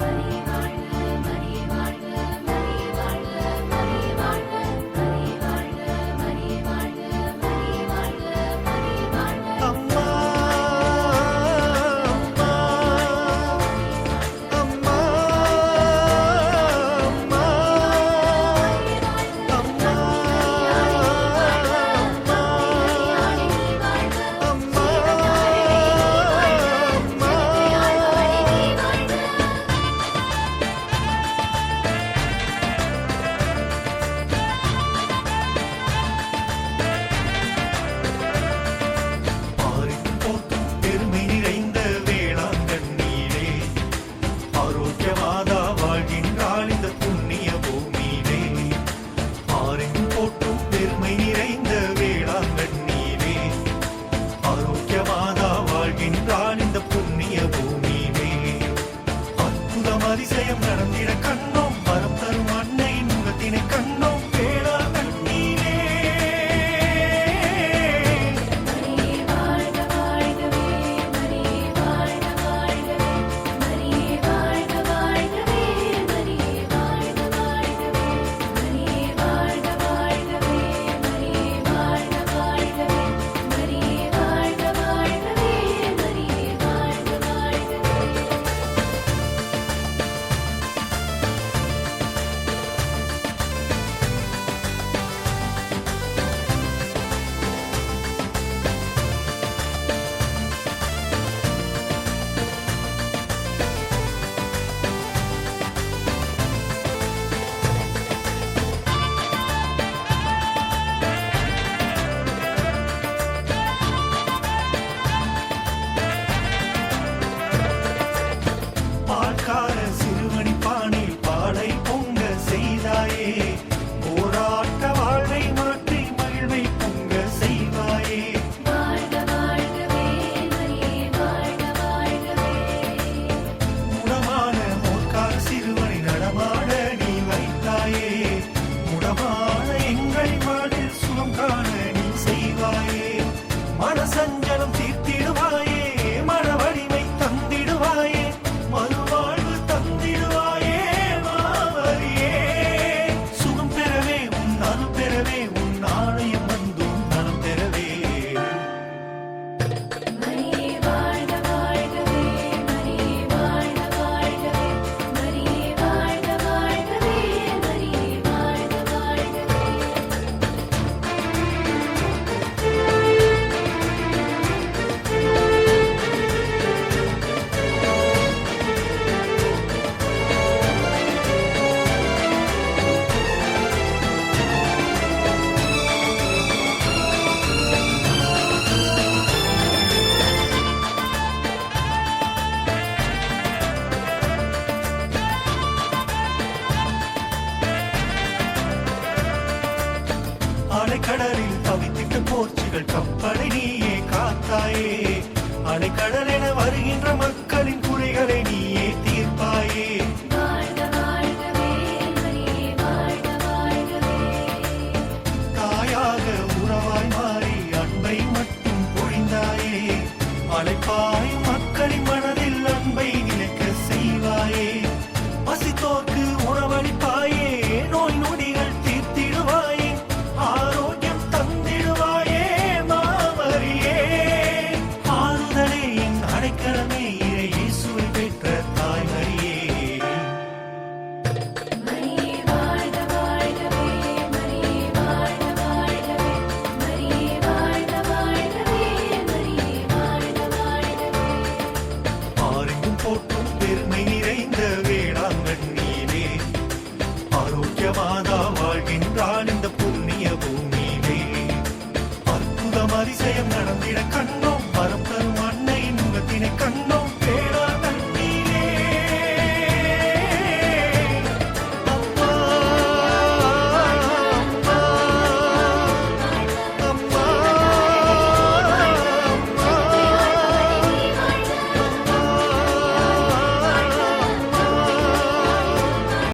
Money. ಮುಖ್ಯವಾದ அலைக்கடலில் தவித்திட்டு போர்ச்சிகள் கப்பலை நீயே காத்தாயே. அலைக்கடல் என வருகின்ற மக்களின் குறைகளை நீயே தீர்ப்பாயே. தாயாக உறவாய் மாறி அன்பை மட்டும் பொழிந்தாயே. அழைப்பாய்